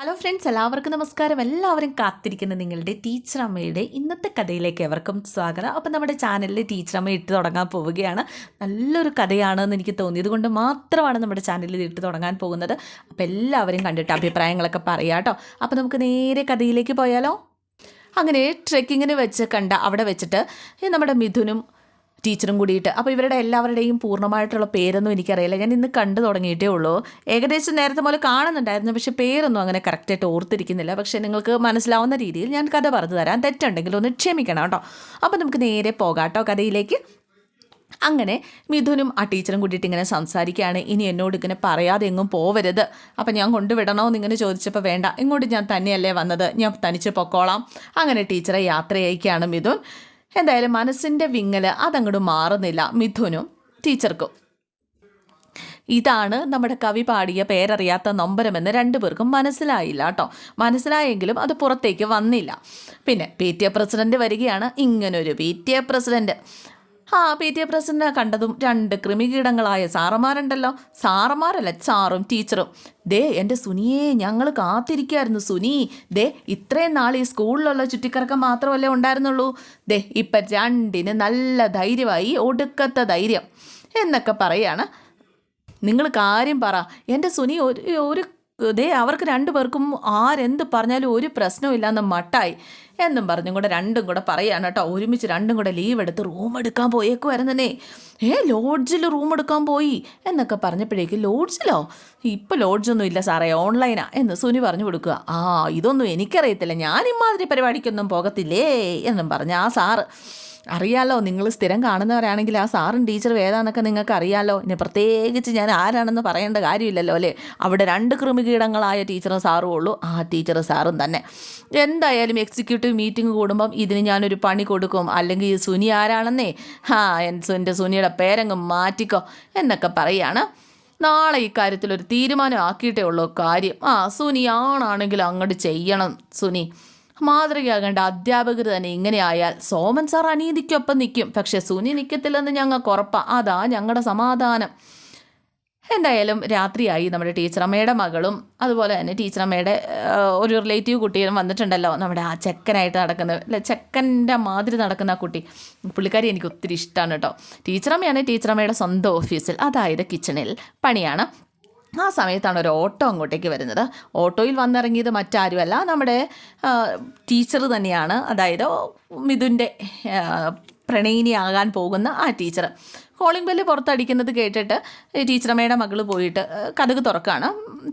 Hello friends എല്ലാവർക്കും നമസ്കാരം. എല്ലാവരും കാത്തിരിക്കുന്ന നിങ്ങളുടെ ടീച്ചർ അമ്മയുടെ ഇന്നത്തെ കഥയിലേക്ക് എവർക്കും സ്വാഗതം. അപ്പം നമ്മുടെ ചാനലിൽ ടീച്ചർ അമ്മ ഇട്ട് തുടങ്ങാൻ പോവുകയാണ്. നല്ലൊരു കഥയാണെന്ന് എനിക്ക് തോന്നിയത് കൊണ്ട് മാത്രമാണ് നമ്മുടെ ചാനലിൽ ഇട്ട് തുടങ്ങാൻ പോകുന്നത്. അപ്പം എല്ലാവരും കണ്ടിട്ട് അഭിപ്രായങ്ങളൊക്കെ പറയാം കേട്ടോ. അപ്പം നമുക്ക് നേരെ കഥയിലേക്ക് പോയാലോ? അങ്ങനെ ട്രെക്കിങ്ങിന് വെച്ച് കണ്ട അവിടെ വെച്ചിട്ട് നമ്മുടെ മിഥുനും ടീച്ചറും കൂടിയിട്ട്. അപ്പോൾ ഇവരുടെ എല്ലാവരുടെയും പൂർണമായിട്ടുള്ള പേരൊന്നും എനിക്കറിയില്ല. ഞാൻ ഇന്ന് കണ്ടു തുടങ്ങിയിട്ടേ ഉള്ളൂ. ഏകദേശം നേരത്തെ പോലെ കാണുന്നുണ്ടായിരുന്നു. പക്ഷേ പേരൊന്നും അങ്ങനെ കറക്റ്റായിട്ട് ഓർത്തിരിക്കുന്നില്ല. പക്ഷേ നിങ്ങൾക്ക് മനസ്സിലാവുന്ന രീതിയിൽ ഞാൻ കഥ പറഞ്ഞു തരാം. തെറ്റുണ്ടെങ്കിൽ ഒന്ന് ക്ഷമിക്കണം കേട്ടോ. അപ്പോൾ നമുക്ക് നേരെ പോകാം കേട്ടോ കഥയിലേക്ക്. അങ്ങനെ മിഥുനും ആ ടീച്ചറും കൂട്ടിയിട്ട് ഇങ്ങനെ സംസാരിക്കുകയാണ്. ഇനി എന്നോട് ഇങ്ങനെ പറയാതെ എങ്ങും പോവരുത്. അപ്പം ഞാൻ കൊണ്ടുവിടണോ എന്നിങ്ങനെ ചോദിച്ചപ്പോൾ വേണ്ട. ഇങ്ങോട്ട് ഞാൻ തന്നെയല്ലേ വന്നത്. ഞാൻ തനിച്ച് പൊക്കോളാം. അങ്ങനെ ടീച്ചറെ യാത്ര അയക്കുകയാണ് മിഥുൻ. എന്തായാലും മനസ്സിന്റെ വിങ്ങൽ അതങ്ങോട്ട് മാറുന്നില്ല മിഥുനും ടീച്ചർക്കും. ഇതാണ് നമ്മുടെ കവി പാടിയ പേരറിയാത്ത നൊമ്പരമെന്ന് രണ്ടുപേർക്കും മനസ്സിലായില്ല കേട്ടോ മനസ്സിലായെങ്കിലും അത് പുറത്തേക്ക് വന്നില്ല. പിന്നെ പി ടി എ പ്രസിഡന്റ് വരികയാണ് ഇങ്ങനൊരു പി ടി എ പ്രസിഡന്റ്. ആ പി. ടി. എ പ്രസിഡന്റിനെ കണ്ടതും രണ്ട് കൃമികീടങ്ങളായ സാറന്മാരുണ്ടല്ലോ. സാറന്മാരല്ല സാറും ടീച്ചറും. ദേ എന്റെ സുനിയെ ഞങ്ങൾ കാത്തിരിക്കായിരുന്നു സുനി. ദേ ഇത്രയും നാൾ ഈ സ്കൂളിലുള്ള ചുറ്റിക്കറക്കം മാത്രമല്ലേ ഉണ്ടായിരുന്നുള്ളൂ. ദേ ഇപ്പം രണ്ടിന് നല്ല ധൈര്യമായി ഒടുക്കത്തെ ധൈര്യം. എന്നൊക്കെ പറയാണ്. നിങ്ങൾ കാര്യം പറ. എന്റെ സുനി ഒരു ഒരു ദേ അവർക്ക് രണ്ടു പേർക്കും ആരെന്ത് പറഞ്ഞാലും ഒരു പ്രശ്നമില്ലാന്ന് മട്ടായി. എന്നും പറഞ്ഞും കൂടെ രണ്ടും കൂടെ പറയാണ് കേട്ടോ. ഒരുമിച്ച് രണ്ടും കൂടെ ലീവ് എടുത്ത് റൂം എടുക്കാൻ പോയേക്കുമായിരുന്നേ ഏ ലോഡ്ജിൽ റൂം എടുക്കാൻ പോയി എന്നൊക്കെ പറഞ്ഞപ്പോഴേക്ക് ലോഡ്ജിലോ ഇപ്പം ലോഡ്ജൊന്നും ഇല്ല സാറേ ഓൺലൈനാ എന്ന് സുനി പറഞ്ഞു കൊടുക്കുക. ആ ഇതൊന്നും എനിക്കറിയത്തില്ല. ഞാൻ ഇമാതിരി പരിപാടിക്കൊന്നും പോകത്തില്ലേ എന്നും പറഞ്ഞ ആ സാറ് അറിയാലോ നിങ്ങൾ സ്ഥിരം കാണുന്നവരാണെങ്കിൽ ആ സാറും ടീച്ചറും ഏതാണെന്നൊക്കെ നിങ്ങൾക്ക് അറിയാലോ. ഇനി പ്രത്യേകിച്ച് ഞാൻ ആരാണെന്ന് പറയേണ്ട കാര്യമില്ലല്ലോ അല്ലേ? അവിടെ രണ്ട് കൃമികീടങ്ങളായ ടീച്ചറും സാറും ഉള്ളൂ ആ ടീച്ചറും സാറും തന്നെ. എന്തായാലും എക്സിക്യൂട്ടീവ് മീറ്റിംഗ് കൂടുമ്പം ഇതിന് ഞാനൊരു പണി കൊടുക്കും. അല്ലെങ്കിൽ ഈ സുനി ആരാണെന്നേ? ഹാ എന്റെ സുനിയുടെ പേരങ്ങ് മാറ്റിക്കോ എന്നൊക്കെ പറയാണ്. നാളെ ഇക്കാര്യത്തിൽ ഒരു തീരുമാനം ആക്കിയിട്ടേ ഉള്ളൂ കാര്യം. ആ സുനി ആണാണെങ്കിൽ അങ്ങോട്ട് ചെയ്യണം സുനി. മാതൃകയാകേണ്ട അധ്യാപകർ തന്നെ ഇങ്ങനെയായാൽ സോമൻ സാർ അനീതിക്കൊപ്പം നിൽക്കും. പക്ഷെ സുനി നിൽക്കത്തില്ലെന്ന് ഞങ്ങൾക്ക് ഉറപ്പാ. അതാ ഞങ്ങളുടെ സമാധാനം. എന്തായാലും രാത്രിയായി നമ്മുടെ ടീച്ചറമ്മയുടെ മകളും അതുപോലെ തന്നെ ടീച്ചറമ്മയുടെ ഒരു റിലേറ്റീവ് കുട്ടിയും വന്നിട്ടുണ്ടല്ലോ. നമ്മുടെ ആ ചെക്കനായിട്ട് നടക്കുന്ന അല്ലെ ചെക്കന്റെ മാതിരി നടക്കുന്ന ആ കുട്ടി. പുള്ളിക്കാരി എനിക്ക് ഒത്തിരി ഇഷ്ടമാണ് കേട്ടോ. ടീച്ചറമ്മയാണ് ടീച്ചറമ്മയുടെ സ്വന്തം ഓഫീസിൽ അതായത് കിച്ചണിൽ പണിയാണ്. ആ സമയത്താണ് ഒരു ഓട്ടോ അങ്ങോട്ടേക്ക് വരുന്നത്. ഓട്ടോയിൽ വന്നിറങ്ങിയത് മറ്റാരുമല്ല നമ്മുടെ ടീച്ചർ തന്നെയാണ്. അതായത് മിഥുന്റെ പ്രണയിനിയാകാൻ പോകുന്ന ആ ടീച്ചർ. കോളിംഗ് ബെല്ല് പുറത്തടിക്കുന്നത് കേട്ടിട്ട് ടീച്ചറമ്മയുടെ മകൾ പോയിട്ട് കഥക് തുറക്കാണ്.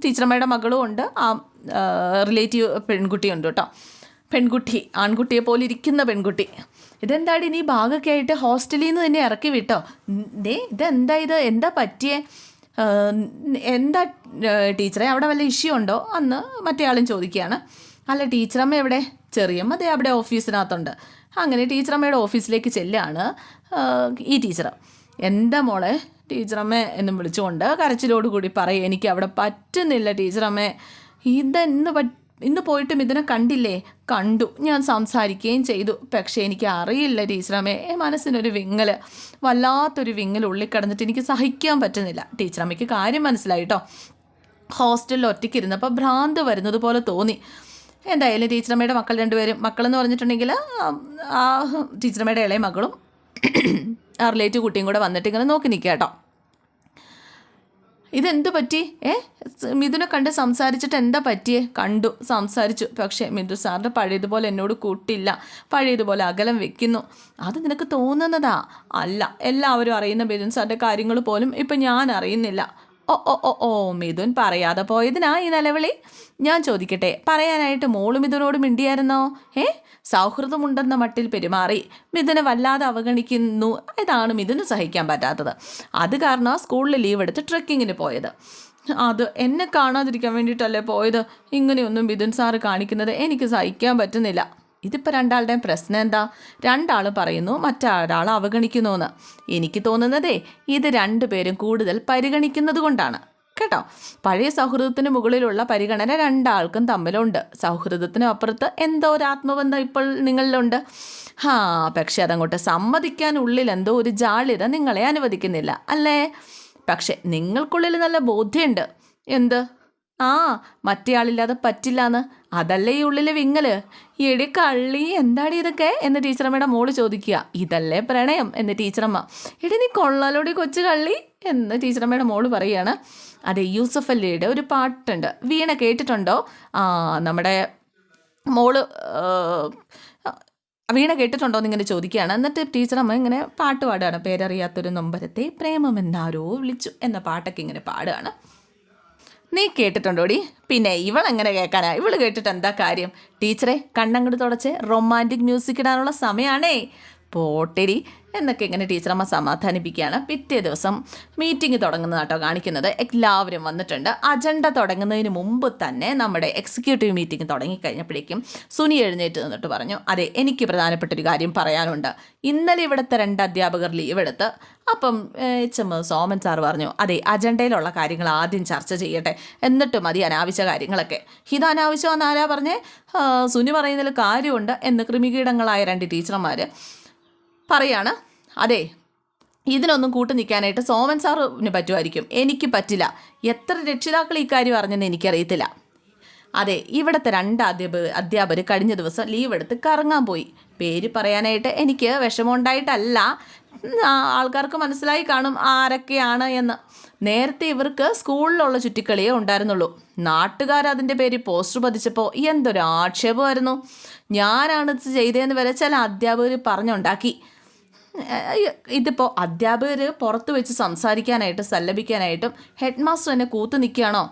ടീച്ചറമ്മയുടെ മകളും ഉണ്ട്. ആ റിലേറ്റീവ് പെൺകുട്ടിയുണ്ട് കേട്ടോ. പെൺകുട്ടി ആൺകുട്ടിയെ പോലെ ഇരിക്കുന്ന പെൺകുട്ടി. ഇതെന്താടി നീ ഭാഗമൊക്കെ ആയിട്ട് ഹോസ്റ്റലിൽ നിന്ന് തന്നെ ഇറക്കി വിട്ടോ? ദേ ഇതെന്താ ഇത്? എന്താ പറ്റിയേ? എന്താ ടീച്ചറെ അവിടെ വല്ല ഇഷ്യൂ ഉണ്ടോ? അന്ന് മറ്റേ ആളും ചോദിക്കുകയാണ്. അല്ല ടീച്ചറമ്മ എവിടെ? ചെറിയമ്മ ദേ അവിടെ ഓഫീസിനകത്തുണ്ട്. അങ്ങനെ ടീച്ചറമ്മയുടെ ഓഫീസിലേക്ക് ചെല്ലുകയാണ് ഈ ടീച്ചർ എന്താ മോളെ? ടീച്ചറമ്മ എന്നും വിളിച്ചുകൊണ്ട് കരച്ചിലോട് കൂടി പറയും എനിക്ക് അവിടെ പറ്റുന്നില്ല ടീച്ചറമ്മേ. ഇതെന്ന് പറ്റ ഇന്ന് പോയിട്ടും ഇതിനെ കണ്ടില്ലേ? കണ്ടു. ഞാൻ സംസാരിക്കുകയും ചെയ്തു. പക്ഷേ എനിക്ക് അറിയില്ല ടീച്ചറമ്മേ. മനസ്സിനൊരു വിങ്ങൽ വല്ലാത്തൊരു വിങ്ങൽ ഉള്ളിൽ കിടന്നിട്ട് എനിക്ക് സഹിക്കാൻ പറ്റുന്നില്ല. ടീച്ചറമ്മയ്ക്ക് കാര്യം മനസ്സിലായി കേട്ടോ ഹോസ്റ്റലിൽ ഒറ്റയ്ക്ക് ഇരുന്നപ്പോൾ ഭ്രാന്ത് വരുന്നത് പോലെ തോന്നി. എന്തായാലും ടീച്ചറമ്മയുടെ മക്കൾ രണ്ടുപേരും മക്കളെന്ന് പറഞ്ഞിട്ടുണ്ടെങ്കിൽ ആ, ടീച്ചറമ്മയുടെ ഇളയ മകളും ആ റിലേറ്റീവ് കുട്ടിയും കൂടെ വന്നിട്ട് ഇങ്ങനെ നോക്കി നിൽക്കുക കേട്ടോ. ഇതെന്ത് പറ്റി? ഏ? മിഥുനെ കണ്ട് സംസാരിച്ചിട്ട് എന്താ പറ്റിയേ? കണ്ടു സംസാരിച്ചു. പക്ഷേ മിഥു സാറിന്റെ പഴയതുപോലെ എന്നോട് കൂട്ടില്ല. പഴയതുപോലെ അകലം വെക്കുന്നു. അത് നിനക്ക് തോന്നുന്നതാ? അല്ല എല്ലാവരും അറിയുന്ന മിഥുൻ സാറിന്റെ കാര്യങ്ങൾ പോലും ഇപ്പം ഞാൻ അറിയുന്നില്ല. ഓ ഓ ഓ ഓ മിഥുൻ പറയാതെ പോയതിനാ ഈ നിലവിളി? ഞാൻ ചോദിക്കട്ടെ പറയാനായിട്ട് മോൾ മിഥുനോട് മിണ്ടിയായിരുന്നോ? ഏ സൗഹൃദമുണ്ടെന്ന മട്ടിൽ പെരുമാറി മിഥുനെ വല്ലാതെ അവഗണിക്കുന്നു. ഇതാണ് മിഥുന് സഹിക്കാൻ പറ്റാത്തത്. അത് കാരണം സ്കൂളിൽ ലീവ് എടുത്ത് ട്രക്കിങ്ങിന് പോയത്. അത് എന്നെ കാണാതിരിക്കാൻ വേണ്ടിയിട്ടല്ലേ പോയത്? ഇങ്ങനെയൊന്നും മിഥുൻ സാറ് കാണിക്കുന്നത് എനിക്ക് സഹിക്കാൻ പറ്റുന്നില്ല. ഇതിപ്പോൾ രണ്ടാളുടെയും പ്രശ്നം എന്താ? രണ്ടാൾ പറയുന്നു മറ്റൊരാൾ അവഗണിക്കുന്നു എന്ന് എനിക്ക് തോന്നുന്നതേ ഇത് രണ്ടുപേരും കൂടുതൽ പരിഗണിക്കുന്നത് കൊണ്ടാണ്. കേട്ടോ? പഴയ സൗഹൃദത്തിന് മുകളിലുള്ള പരിഗണന രണ്ടാൾക്കും തമ്മിലുണ്ട്. സൗഹൃദത്തിന് അപ്പുറത്ത് എന്തോ ഒരു ആത്മബന്ധം ഇപ്പോൾ നിങ്ങളിലുണ്ട്. ഹാ പക്ഷെ അതങ്ങോട്ട് സമ്മതിക്കാൻ ഉള്ളിൽ എന്തോ ഒരു ജാള്യത നിങ്ങളെ അനുവദിക്കുന്നില്ല അല്ലേ? പക്ഷെ നിങ്ങൾക്കുള്ളിൽ നല്ല ബോധ്യമുണ്ട്. എന്ത്? ആ മറ്റേയാളില്ലാതെ പറ്റില്ലാന്ന്. അതല്ലേ ഈ ഉള്ളിലെ വിങ്ങൽ. എടി കള്ളി എന്താടി ഇതൊക്കെ? എന്ന് ടീച്ചറമ്മയുടെ മോൾ ചോദിക്കുക. ഇതല്ലേ പ്രണയം? എന്ന് ടീച്ചറമ്മ. എടി നീ കൊള്ളാലോടി കൊച്ചു കള്ളി എന്ന് ടീച്ചറമ്മയുടെ മോൾ പറയുകയാണ് അതെ യൂസഫ് അല്ലിയുടെ ഒരു പാട്ടുണ്ട്. വീണ കേട്ടിട്ടുണ്ടോ? ആ നമ്മുടെ മോൾ വീണ കേട്ടിട്ടുണ്ടോ എന്നിങ്ങനെ ചോദിക്കുകയാണ്. എന്നിട്ട് ടീച്ചറമ്മ ഇങ്ങനെ പാട്ട് പാടുകയാണ്. പേരറിയാത്തൊരു നൊമ്പരത്തെ പ്രേമമെന്നാരോ വിളിച്ചു എന്ന പാട്ടൊക്കെ ഇങ്ങനെ പാടുകയാണ്. നീ കേട്ടിട്ടുണ്ടോടി? പിന്നെ ഇവൾ ഇവളെങ്ങനെ കേൾക്കാനാ? ഇവൾ കേട്ടിട്ട് എന്താ കാര്യം? ടീച്ചറെ കണ്ണങ്ങട് തുടച്ച് റൊമാന്റിക് മ്യൂസിക് ഇടാനുള്ള സമയമാണേ പോട്ടിരി എന്നൊക്കെ ഇങ്ങനെ ടീച്ചറമ്മ സമാധാനിപ്പിക്കുകയാണ്. പിറ്റേ ദിവസം മീറ്റിംഗ് തുടങ്ങുന്നതാട്ടോ കാണിക്കുന്നത്. എല്ലാവരും വന്നിട്ടുണ്ട്. അജണ്ട തുടങ്ങുന്നതിന് മുമ്പ് തന്നെ നമ്മുടെ എക്സിക്യൂട്ടീവ് മീറ്റിംഗ് തുടങ്ങിക്കഴിഞ്ഞപ്പോഴേക്കും സുനി എഴുന്നേറ്റ് നിന്നിട്ട് പറഞ്ഞു അതെ എനിക്ക് പ്രധാനപ്പെട്ട ഒരു കാര്യം പറയാനുണ്ട്. ഇന്നലെ ഇവിടുത്തെ രണ്ട് അധ്യാപകർ ലീവ് എടുത്ത് അപ്പം എച്ച് എം സോമൻ സാർ പറഞ്ഞു അതെ അജണ്ടയിലുള്ള കാര്യങ്ങൾ ആദ്യം ചർച്ച ചെയ്യട്ടെ. എന്നിട്ട് മതി അനാവശ്യ കാര്യങ്ങളൊക്കെ. ഇത് അനാവശ്യമെന്ന് ആരാ പറഞ്ഞേ? സുനി പറയുന്നതിൽ കാര്യമുണ്ട് എന്ന് കൃമികീടങ്ങളായ രണ്ട് ടീച്ചർമാർ പറയാണ് അതെ ഇതിനൊന്നും കൂട്ടു നിൽക്കാനായിട്ട് സോമൻ സാറിന് പറ്റുമായിരിക്കും. എനിക്ക് പറ്റില്ല. എത്ര രക്ഷിതാക്കൾ ഈ കാര്യം അറിഞ്ഞെന്ന് എനിക്കറിയത്തില്ല. അതെ ഇവിടുത്തെ രണ്ട് അധ്യാപക അധ്യാപകർ കഴിഞ്ഞ ദിവസം ലീവ് എടുത്ത് കറങ്ങാൻ പോയി. പേര് പറയാനായിട്ട് എനിക്ക് വിഷമമുണ്ടായിട്ടല്ല. ആൾക്കാർക്ക് മനസ്സിലായി കാണും ആരൊക്കെയാണ് എന്ന്. നേരത്തെ ഇവർക്ക് സ്കൂളിലുള്ള ചുറ്റിക്കളിയേ ഉണ്ടായിരുന്നുള്ളൂ. നാട്ടുകാർ അതിന്റെ പേര് പോസ്റ്റർ പതിച്ചപ്പോൾ എന്തൊരു ആക്ഷേപമായിരുന്നു. ഞാനാണിത് ചെയ്തതെന്ന് വരെ ചില അധ്യാപകർ പറഞ്ഞുണ്ടാക്കി. ഇതിപ്പോൾ അധ്യാപകർ പുറത്ത് വെച്ച് സംസാരിക്കാനായിട്ട് സല്ലപിക്കാനായിട്ടും ഹെഡ് മാസ്റ്റർ എന്നെ കൂത്തു നിൽക്കുകയാണോ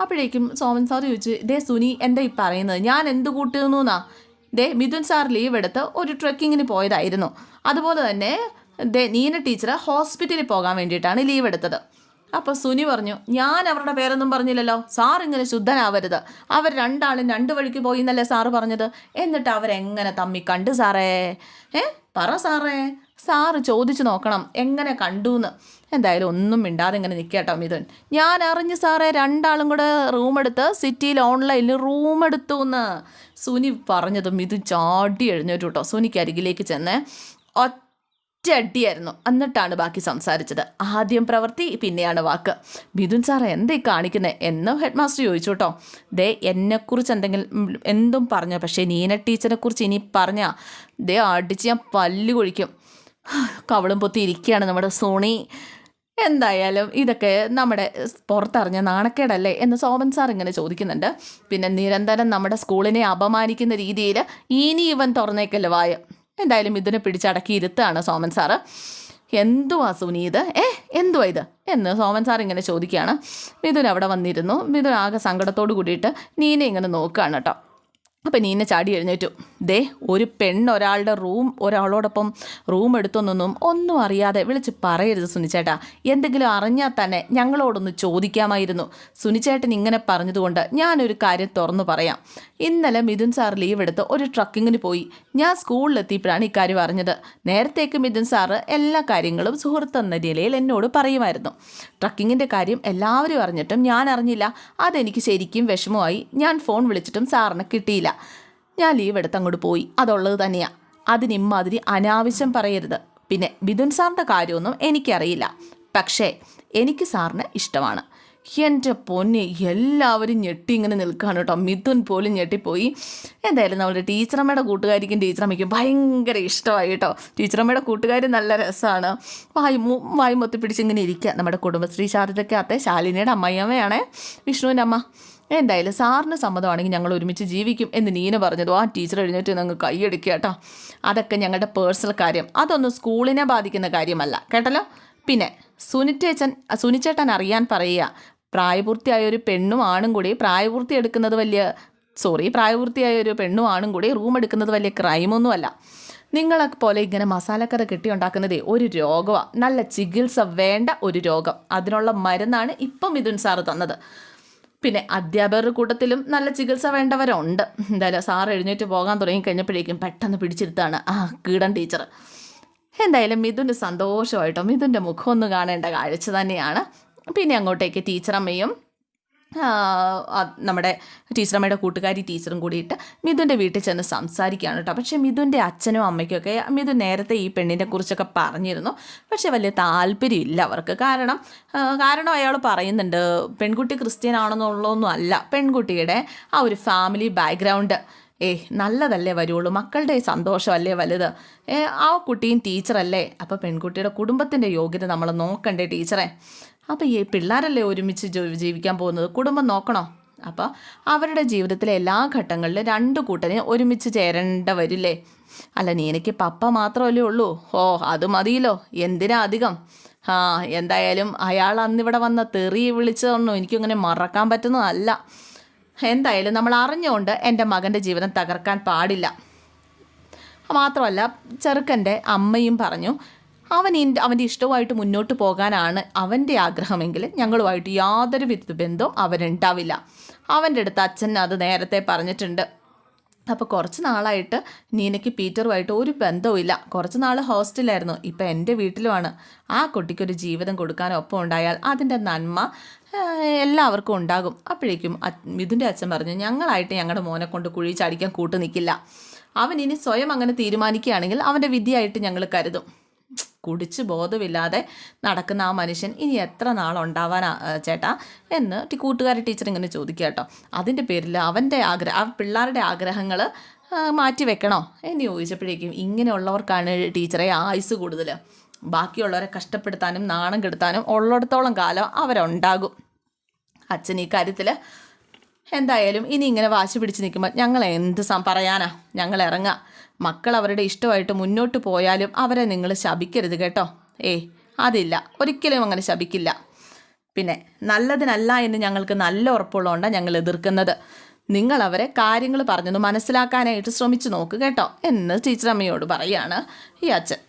അപ്പോഴേക്കും സോമൻ സാർ ചോദിച്ചു ദേ സുനി എന്താ ഈ പറയുന്നത്? ഞാൻ എന്ത് കൂട്ടുന്നു എന്നാ ദേ മിഥുൻ സാർ ലീവ് എടുത്ത് ഒരു ട്രക്കിങ്ങിന് പോയതായിരുന്നു. അതുപോലെ തന്നെ ദേ നീന ടീച്ചർ ഹോസ്പിറ്റലിൽ പോകാൻ വേണ്ടിയിട്ടാണ് ലീവ് എടുത്തത്. അപ്പോൾ സുനി പറഞ്ഞു ഞാൻ അവരുടെ പേരൊന്നും പറഞ്ഞില്ലല്ലോ. സാർ ഇങ്ങനെ ശുദ്ധനാവരുത്. അവർ രണ്ടാളും രണ്ട് വഴിക്ക് പോയി എന്നല്ലേ സാറ് പറഞ്ഞത്? എന്നിട്ട് അവരെങ്ങനെ തമ്മി കണ്ട് സാറേ ഏ? പറ സാറേ സാറ് ചോദിച്ചു നോക്കണം എങ്ങനെ കണ്ടു എന്ന് എന്തായാലും ഒന്നും മിണ്ടാതെ ഇങ്ങനെ നിൽക്കട്ടോ മിഥുൻ. ഞാൻ അറിഞ്ഞു സാറേ രണ്ടാളും കൂടെ റൂം എടുത്ത് സിറ്റിയിൽ ഓൺലൈനിൽ റൂം എടുത്തു എന്ന് സുനി പറഞ്ഞത് മിഥുൻ ചാടി എഴുന്നേറ്റു കേട്ടോ. സുനിക്ക് അരികിലേക്ക് ചെന്ന് ഒറ്റ അടിയായിരുന്നു എന്നിട്ടാണ് ബാക്കി സംസാരിച്ചത്. ആദ്യം പ്രവൃത്തി പിന്നെയാണ് വാക്ക്. മിഥുൻ സാർ എന്തേ കാണിക്കുന്നത് എന്നോ ഹെഡ് മാസ്റ്റർ ചോദിച്ചു കേട്ടോ. ദേ എന്നെക്കുറിച്ച് എന്തെങ്കിലും എന്തും പറഞ്ഞു. പക്ഷേ നീന ടീച്ചറെ കുറിച്ച് ഇനി പറഞ്ഞാൽ ദേ അടിച്ച് ഞാൻ പല്ല് കൊഴിക്കും. കവളും പൊത്തി ഇരിക്കുകയാണ് നമ്മുടെ സോണി. എന്തായാലും ഇതൊക്കെ നമ്മുടെ പുറത്തറിഞ്ഞ നാണക്കേടല്ലേ എന്ന് സോമൻ സാർ ഇങ്ങനെ ചോദിക്കുന്നുണ്ട്. പിന്നെ നിരന്തരം നമ്മുടെ സ്കൂളിനെ അപമാനിക്കുന്ന രീതിയിൽ ഇനി ഇവൻ തുറന്നേക്കല്ലോ വായ. എന്തായാലും ഇതിനെ പിടിച്ചടക്കി ഇരുത്താണ് സോമൻ സാറ്. എന്തുവാ സുനി ഇത്? ഏ എന്തുവാ ഇത്? എന്ന് സോമൻ സാർ ഇങ്ങനെ ചോദിക്കുകയാണ്. മിഥുൻ അവിടെ വന്നിരുന്നു. മിഥുൻ ആകെ സങ്കടത്തോട് കൂടിയിട്ട് നീനെ ഇങ്ങനെ നോക്കുകയാണ് കേട്ടോ. അപ്പം നീന ചാടി എഴുന്നേറ്റു. ദേ ഒരു പെണ്ണ് ഒരാളുടെ റൂം ഒരാളോടൊപ്പം റൂം എടുത്തൊന്നൊന്നും ഒന്നും അറിയാതെ വിളിച്ച് പറയരുത് സുനിച്ചേട്ടാ. എന്തെങ്കിലും അറിഞ്ഞാൽ തന്നെ ഞങ്ങളോടൊന്ന് ചോദിക്കാമായിരുന്നു. സുനിച്ചേട്ടൻ ഇങ്ങനെ പറഞ്ഞതുകൊണ്ട് ഞാനൊരു കാര്യം തുറന്നു പറയാം. ഇന്നലെ മിഥുൻ സാർ ലീവ് എടുത്ത് ഒരു ട്രക്കിങ്ങിന് പോയി. ഞാൻ സ്കൂളിലെത്തിയപ്പോഴാണ് ഇക്കാര്യം അറിഞ്ഞത്. നേരത്തേക്ക് മിഥുൻ സാറ് എല്ലാ കാര്യങ്ങളും സുഹൃത്ത് എന്ന നിലയിൽ എന്നോട് പറയുമായിരുന്നു. ട്രക്കിങ്ങിന്റെ കാര്യം എല്ലാവരും അറിഞ്ഞിട്ടും ഞാൻ അറിഞ്ഞില്ല. അതെനിക്ക് ശരിക്കും വിഷമമായി. ഞാൻ ഫോൺ വിളിച്ചിട്ടും സാറിന് കിട്ടിയില്ല. ഞാൻ ലീവ് എടുത്ത് അങ്ങോട്ട് പോയി. അതുള്ളത് തന്നെയാ. അതിന് ഇമ്മാതിരി അനാവശ്യം പറയരുത്. പിന്നെ ബിദുൻ സാറിന്റെ കാര്യമൊന്നും എനിക്കറിയില്ല. പക്ഷേ എനിക്ക് സാറിന് ഇഷ്ടമാണ്. എന്റെ പൊന്നെ എല്ലാവരും ഞെട്ടി ഇങ്ങനെ നിൽക്കുകയാണ് കേട്ടോ. മിഥുൻ പോലും ഞെട്ടിപ്പോയി. എന്തായാലും നമ്മുടെ ടീച്ചറമ്മയുടെ കൂട്ടുകാരിക്കും ടീച്ചറമ്മയ്ക്കും ഭയങ്കര ഇഷ്ടമായി കേട്ടോ. ടീച്ചറമ്മയുടെ കൂട്ടുകാർ നല്ല രസമാണ് വായു വായു മൊത്തി പിടിച്ചിങ്ങനെ ഇരിക്കുക നമ്മുടെ കുടുംബശ്രീ ശാരദയ്ക്കകത്തെ ശാലിനിയുടെ അമ്മയമ്മയാണേ വിഷ്ണുവിന്റെ അമ്മ. എന്തായാലും സാറിന് സമ്മതമാണെങ്കിൽ ഞങ്ങൾ ഒരുമിച്ച് ജീവിക്കും എന്ന് നീന പറഞ്ഞതും ആ ടീച്ചർ എഴുന്നേറ്റ് ഞങ്ങൾ കൈയടിക്കുക കേട്ടോ. അതൊക്കെ ഞങ്ങളുടെ പേഴ്സണൽ കാര്യം. അതൊന്നും സ്കൂളിനെ ബാധിക്കുന്ന കാര്യമല്ല. കേട്ടല്ലോ? പിന്നെ സുനിറ്റേച്ചൻ സുനിച്ചേട്ടൻ അറിയാൻ പറയുക. പ്രായപൂർത്തിയായ ഒരു പെണ്ണും ആണും കൂടി പ്രായപൂർത്തി എടുക്കുന്നത് വലിയ സോറി പ്രായപൂർത്തിയായ ഒരു പെണ്ണും ആണും കൂടി റൂം എടുക്കുന്നത് വലിയ ക്രൈമൊന്നുമല്ല നിങ്ങളെ പോലെ ഇങ്ങനെ മസാലക്കഥ കെട്ടി ഉണ്ടാക്കുന്നതേ ഒരു രോഗമാണ് നല്ല ചികിത്സ വേണ്ട ഒരു രോഗം. അതിനുള്ള മരുന്നാണ് ഇപ്പം മിഥുൻ സാറ് തന്നത്. പിന്നെ അധ്യാപകരുടെ കൂട്ടത്തിലും നല്ല ചികിത്സ വേണ്ടവരുണ്ട്. എന്തായാലും സാർ എഴുന്നേറ്റ് പോകാൻ തുടങ്ങി കഴിഞ്ഞപ്പോഴേക്കും പെട്ടെന്ന് പിടിച്ചെടുത്താണ് ആ കീടൻ ടീച്ചർ എന്തായാലും മിഥുന് സന്തോഷമായിട്ടോ മിഥുന്റെ മുഖമൊന്നും കാണേണ്ട കാഴ്ച തന്നെയാണ്. പിന്നെ അങ്ങോട്ടേക്ക് ടീച്ചറമ്മയും നമ്മുടെ ടീച്ചറമ്മയുടെ കൂട്ടുകാരി ടീച്ചറും കൂടിയിട്ട് മിഥുന്റെ വീട്ടിൽ ചെന്ന് സംസാരിക്കുകയാണ് കേട്ടോ. പക്ഷേ മിഥുന്റെ അച്ഛനും അമ്മയ്ക്കൊക്കെ മിഥുൻ നേരത്തെ ഈ പെണ്ണിനെ കുറിച്ചൊക്കെ പറഞ്ഞിരുന്നു. പക്ഷേ വലിയ താല്പര്യമില്ല അവർക്ക്. കാരണം കാരണം അയാൾ പറയുന്നുണ്ട് പെൺകുട്ടി ക്രിസ്ത്യൻ ആണെന്നുള്ളതൊന്നും അല്ല. പെൺകുട്ടിയുടെ ആ ഒരു ഫാമിലി ബാക്ക്ഗ്രൗണ്ട് ഏ നല്ലതല്ലേ വരുള്ളൂ? മക്കളുടെ സന്തോഷമല്ലേ വലുത്? ഏ ആ കുട്ടിയും ടീച്ചറല്ലേ? അപ്പോൾ പെൺകുട്ടിയുടെ കുടുംബത്തിന്റെ യോഗ്യത നമ്മൾ നോക്കണ്ടേ ടീച്ചറെ? അപ്പോൾ ഈ പിള്ളേരല്ലേ ഒരുമിച്ച് ജീവിക്കാൻ പോകുന്നത്? കുടുംബം നോക്കണോ? അപ്പോൾ അവരുടെ ജീവിതത്തിലെ എല്ലാ ഘട്ടങ്ങളിലും രണ്ട് കൂട്ടരെയും ഒരുമിച്ച് ചേരേണ്ട വരില്ലേ അല്ല നീ എനിക്ക് പപ്പ മാത്രമല്ലേ ഉള്ളൂ. ഓ അത് മതിയല്ലോ. എന്തിനാ അധികം? ആ എന്തായാലും അയാൾ അന്നിവിടെ വന്ന തെറി വിളിച്ചതൊന്നും എനിക്കങ്ങനെ മറക്കാൻ പറ്റുന്നതല്ല. എന്തായാലും നമ്മൾ അറിഞ്ഞുകൊണ്ട് എന്റെ മകന്റെ ജീവിതം തകർക്കാൻ പാടില്ല. മാത്രമല്ല ചെറുക്കന്റെ അമ്മയും പറഞ്ഞു അവൻ അവന്റെ ഇഷ്ടവുമായിട്ട് മുന്നോട്ട് പോകാനാണ് അവന്റെ ആഗ്രഹമെങ്കിൽ ഞങ്ങളുമായിട്ട് യാതൊരു വിധ ബന്ധവും അവനുണ്ടാവില്ല. അവന്റെ അടുത്ത് അച്ഛൻ അത് നേരത്തെ പറഞ്ഞിട്ടുണ്ട്. അപ്പോൾ കുറച്ച് നാളായിട്ട് നീനയ്ക്ക് പീറ്ററുമായിട്ട് ഒരു ബന്ധവുമില്ല. കുറച്ച് നാൾ ഹോസ്റ്റലായിരുന്നു ഇപ്പോൾ എന്റെ വീട്ടിലുമാണ്. ആ കുട്ടിക്കൊരു ജീവിതം കൊടുക്കാൻ ഒപ്പം ഉണ്ടായാൽ അതിന്റെ നന്മ എല്ലാവർക്കും ഉണ്ടാകും. അപ്പോഴേക്കും മിഥുന്റെ അച്ഛൻ പറഞ്ഞു ഞങ്ങളായിട്ട് ഞങ്ങളുടെ മോനെ കൊണ്ട് കുഴി ചാടിക്കാൻ കൂട്ടു നിൽക്കില്ല അവൻ ഇനി സ്വയം അങ്ങനെ തീരുമാനിക്കുകയാണെങ്കിൽ അവന്റെ വിധിയായിട്ട് ഞങ്ങൾ കരുതും. കുടിച്ച് ബോധമില്ലാതെ നടക്കുന്ന ആ മനുഷ്യൻ ഇനി എത്ര നാളുണ്ടാവാനാ ചേട്ടാ? എന്ന് കൂട്ടുകാരി ടീച്ചർ ഇങ്ങനെ ചോദിക്കുക കേട്ടോ. അതിന്റെ പേരിൽ അവന്റെ ആഗ്രഹം ആ പിള്ളേരുടെ ആഗ്രഹങ്ങൾ മാറ്റി വെക്കണോ? എന്ന് ചോദിച്ചപ്പോഴേക്കും ഇങ്ങനെയുള്ളവർക്കാണ് ടീച്ചറെ ആയുസ് കൂടുതൽ ബാക്കിയുള്ളവരെ കഷ്ടപ്പെടുത്താനും നാണം കെടുത്താനും ഉള്ളിടത്തോളം കാലം അവരുണ്ടാകും. അച്ഛൻ ഈ കാര്യത്തിൽ എന്തായാലും ഇനി ഇങ്ങനെ വാശി പിടിച്ച് നിൽക്കുമ്പോൾ ഞങ്ങൾ എന്ത് പറയാനാ? ഞങ്ങൾ ഇറങ്ങാം. മക്കൾ അവരുടെ ഇഷ്ടമായിട്ട് മുന്നോട്ട് പോയാലും അവരെ നിങ്ങൾ ശപിക്കരുത് കേട്ടോ. ഏയ് അതില്ല. ഒരിക്കലും അങ്ങനെ ശപിക്കില്ല. പിന്നെ നല്ലതിനല്ല എന്ന് ഞങ്ങൾക്ക് നല്ല ഉറപ്പുള്ളതുകൊണ്ടാണ് ഞങ്ങൾ എതിർക്കുന്നത്. നിങ്ങൾ അവരെ കാര്യങ്ങൾ പറഞ്ഞൊന്ന് മനസ്സിലാക്കാനായിട്ട് ശ്രമിച്ചു നോക്ക് കേട്ടോ എന്ന് ടീച്ചർ അമ്മയോട് പറയുകയാണ് ഈ അച്ഛൻ.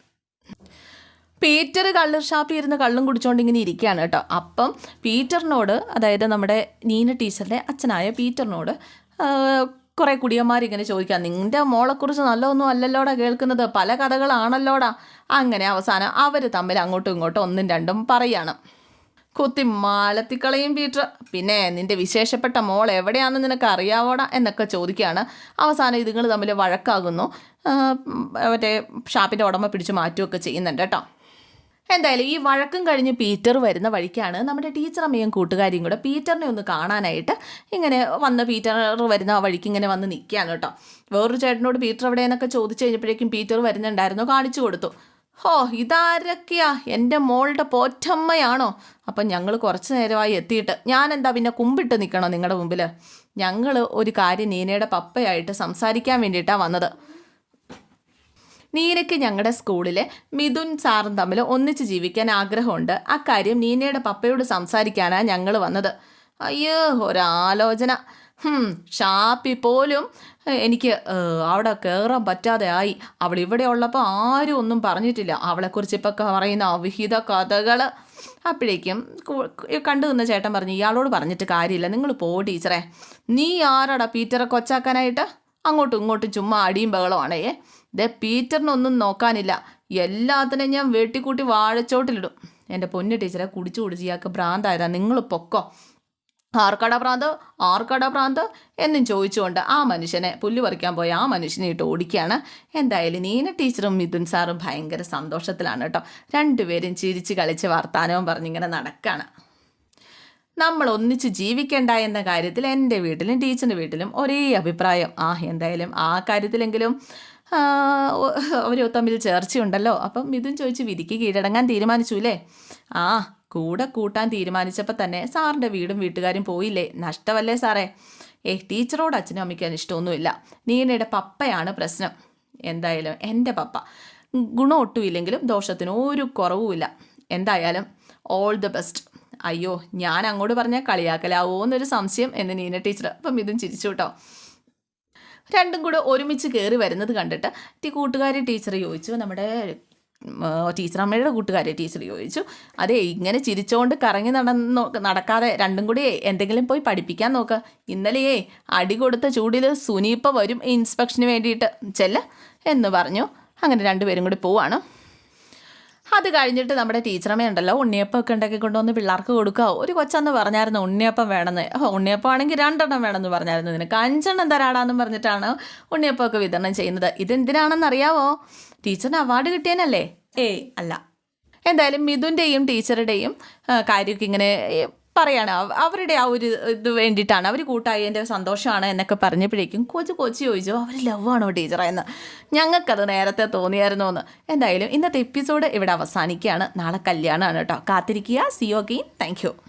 പീറ്റർ കള്ളർ ഷാപ്പിൽ ഇരുന്ന് കള്ളും കുടിച്ചുകൊണ്ട് ഇങ്ങനെ ഇരിക്കുകയാണ് കേട്ടോ. അപ്പം പീറ്ററിനോട് അതായത് നമ്മുടെ നീന ടീച്ചറിന്റെ അച്ഛനായ പീറ്ററിനോട് കുറേ കുടിയന്മാരിങ്ങനെ ചോദിക്കാം നിന്റെ മോളെക്കുറിച്ച് നല്ലതൊന്നും അല്ലല്ലോടാ കേൾക്കുന്നത്. പല കഥകളാണല്ലോടാ. അങ്ങനെ അവസാനം അവർ തമ്മിൽ അങ്ങോട്ടും ഇങ്ങോട്ടും ഒന്നും രണ്ടും പറയാണ്. കുത്തി മാലത്തിക്കളയും പീറ്റർ പിന്നെ നിന്റെ വിശേഷപ്പെട്ട മോൾ എവിടെയാണെന്ന് നിനക്ക് അറിയാവോടാ? എന്നൊക്കെ ചോദിക്കുകയാണ്. അവസാനം ഇതുങ്ങൾ തമ്മിൽ വഴക്കാകുന്നു. മറ്റേ ഷാപ്പിന്റെ ഉടമ പിടിച്ച് മാറ്റുകയൊക്കെ ചെയ്യുന്നുണ്ട് കേട്ടോ. എന്തായാലും ഈ വഴക്കും കഴിഞ്ഞ് പീറ്റർ വരുന്ന വഴിക്കാണ് നമ്മുടെ ടീച്ചർ അമ്മയും കൂട്ടുകാരിയും കൂടെ പീറ്ററിനെ ഒന്ന് കാണാനായിട്ട് ഇങ്ങനെ വന്ന് പീറ്റർ വരുന്ന വഴിക്ക് ഇങ്ങനെ വന്ന് നിൽക്കുകയാണ് കേട്ടോ. വേറൊരു ചേട്ടനോട് പീറ്റർ എവിടെയെന്നൊക്കെ ചോദിച്ചു കഴിഞ്ഞപ്പോഴേക്കും പീറ്റർ വരുന്നുണ്ടായിരുന്നു കാണിച്ചു കൊടുത്തു. ഹോ ഇതാരൊക്കെയാ? എന്റെ മോളുടെ പോറ്റമ്മയാണോ? അപ്പം ഞങ്ങൾ കുറച്ച് നേരമായി എത്തിയിട്ട് ഞാൻ എന്താ പിന്നെ കുമ്പിട്ട് നിൽക്കണോ നിങ്ങളുടെ മുമ്പിൽ ഞങ്ങൾ ഒരു കാര്യം നീനയുടെ പപ്പയായിട്ട് സംസാരിക്കാൻ വേണ്ടിയിട്ടാണ് വന്നത്. നീനയ്ക്ക് ഞങ്ങളുടെ സ്കൂളിലെ മിഥുൻ സാറും തമ്മിൽ ഒന്നിച്ച് ജീവിക്കാൻ ആഗ്രഹമുണ്ട്. അക്കാര്യം നീനയുടെ പപ്പയോട് സംസാരിക്കാനാണ് ഞങ്ങൾ വന്നത്. അയ്യോ ഒരാലോചന. ഷാപ്പി പോലും എനിക്ക് അവിടെ കയറാൻ പറ്റാതെ ആയി. അവൾ ഇവിടെ ഉള്ളപ്പോൾ ആരും ഒന്നും പറഞ്ഞിട്ടില്ല. അവളെക്കുറിച്ച് ഇപ്പോൾ പറയുന്ന അവിഹിത കഥകൾ അപ്പോഴേക്കും കണ്ടു നിന്ന ചേട്ടൻ പറഞ്ഞു ഇയാളോട് പറഞ്ഞിട്ട് കാര്യമില്ല. നിങ്ങൾ പോ ടീച്ചറെ. നീ ആരാടാ പീറ്ററെ കൊച്ചാക്കാനായിട്ട്? അങ്ങോട്ടും ഇങ്ങോട്ടും ചുമ്മാ അടിയും ബഹളമാണേ ദേ പീറ്ററിനൊന്നും നോക്കാനില്ല. എല്ലാത്തിനും ഞാൻ വെട്ടിക്കൂട്ടി വാഴച്ചോട്ടിലിടും. എന്റെ പൊന്നു ടീച്ചറെ കുടിച്ചു കുടിച്ച് ഇയാൾക്ക് ഭ്രാന്തായതാ. നിങ്ങൾ പൊക്കോ. ആർക്കട ഭ്രാന്ത്? ആർക്കട ഭ്രാന്ത്? എന്നും ചോദിച്ചുകൊണ്ട് ആ മനുഷ്യനെ പുല്ല് പറിക്കാൻ പോയ ആ മനുഷ്യനെ ഇട്ട് ഓടിക്കുകയാണ്. എന്തായാലും നീന ടീച്ചറും മിഥുൻ സാറും ഭയങ്കര സന്തോഷത്തിലാണ് കേട്ടോ. രണ്ടുപേരും ചിരിച്ച് കളിച്ച് വർത്താനവും പറഞ്ഞിങ്ങനെ നടക്കുകയാണ് നമ്മൾ ഒന്നിച്ച് ജീവിക്കേണ്ട എന്ന കാര്യത്തിൽ എന്റെ വീട്ടിലും ടീച്ചറിന്റെ വീട്ടിലും ഒരേ അഭിപ്രായം. ആ എന്തായാലും ആ കാര്യത്തിലെങ്കിലും അവർ തമ്മിൽ ചേർച്ചയുണ്ടല്ലോ. അപ്പം മിഥുൻ ചോദിച്ച് വിധിക്ക് കീഴടങ്ങാൻ തീരുമാനിച്ചു അല്ലേ ആ കൂടെ കൂട്ടാൻ തീരുമാനിച്ചപ്പോൾ തന്നെ സാറിന്റെ വീടും വീട്ടുകാരും പോയില്ലേ? നഷ്ടമല്ലേ സാറേ? ഏ ടീച്ചറോട് അച്ഛനും അമ്മയ്ക്കാൻ ഇഷ്ടമൊന്നുമില്ല. നീനയുടെ പപ്പയാണ് പ്രശ്നം. എന്തായാലും എന്റെ പപ്പ. ഗുണം ഒട്ടുമില്ലെങ്കിലും ദോഷത്തിന് ഒരു കുറവുമില്ല. എന്തായാലും ഓൾ ദ ബെസ്റ്റ്. അയ്യോ ഞാൻ അങ്ങോട്ട് പറഞ്ഞാൽ കളിയാക്കലാവോ എന്നൊരു സംശയം എന്ന് നീന ടീച്ചർ അപ്പം ഇതും ചിരിച്ചു കേട്ടോ രണ്ടും കൂടെ ഒരുമിച്ച് കയറി വരുന്നത് കണ്ടിട്ട് ടീ കൂട്ടുകാരി ടീച്ചർ ചോദിച്ചു നമ്മുടെ ടീച്ചർ അമ്മയുടെ കൂട്ടുകാരി ടീച്ചർ ചോദിച്ചു അതെ ഇങ്ങനെ ചിരിച്ചുകൊണ്ട് കറങ്ങി നടന്നോ നടക്കാതെ രണ്ടും കൂടി എന്തെങ്കിലും പോയി പഠിപ്പിക്കാൻ നോക്ക്. ഇന്നലെയേ അടി കൊടുത്ത ചൂടിൽ സുനീപ്പ വരും ഇൻസ്പെക്ഷന് വേണ്ടിയിട്ട്. ചെല്ല എന്ന് പറഞ്ഞു. അങ്ങനെ രണ്ടുപേരും കൂടി പോവാണ്. അത് കഴിഞ്ഞിട്ട് നമ്മുടെ ടീച്ചറമ്മ ഉണ്ടല്ലോ ഉണ്ണിയപ്പം ഒക്കെ ഉണ്ടാക്കി കൊണ്ടുവന്ന് പിള്ളേർക്ക് കൊടുക്കുക. ഒരു കൊച്ചന്ന് പറഞ്ഞായിരുന്നു ഉണ്ണിയപ്പം വേണമെന്ന്. ഓ ഉണ്ണിയപ്പം ആണെങ്കിൽ രണ്ടെണ്ണം വേണമെന്ന് പറഞ്ഞായിരുന്നു നിനക്ക്. അഞ്ചെണ്ണം തരാടാന്ന് പറഞ്ഞിട്ടാണ് ഉണ്ണിയപ്പം ഒക്കെ വിതരണം ചെയ്യുന്നത്. ഇതെന്തിനാണെന്ന് അറിയാവോ? ടീച്ചറിന് അവാർഡ് കിട്ടിയനല്ലേ? ഏയ് അല്ല. എന്തായാലും മിഥുന്റെയും ടീച്ചറുടെയും കാര്യമൊക്കെ ഇങ്ങനെ പറയാണ് അവരുടെ ആ ഒരു ഇത് വേണ്ടിയിട്ടാണ്. അവർ കൂട്ടായി എന്റെ സന്തോഷമാണ് എന്നൊക്കെ പറഞ്ഞപ്പോഴേക്കും കൊച്ചു കൊച്ചു ചോദിച്ചു അവർ ലവാണോ ടീച്ചറെ? എന്ന്. ഞങ്ങൾക്കത് നേരത്തെ തോന്നിയായിരുന്നു എന്ന് എന്തായാലും ഇന്നത്തെ എപ്പിസോഡ് ഇവിടെ അവസാനിക്കുകയാണ്. നാളെ കല്യാണമാണ് കേട്ടോ. കാത്തിരിക്കുക. സി ഓ അഗെയിൻ താങ്ക്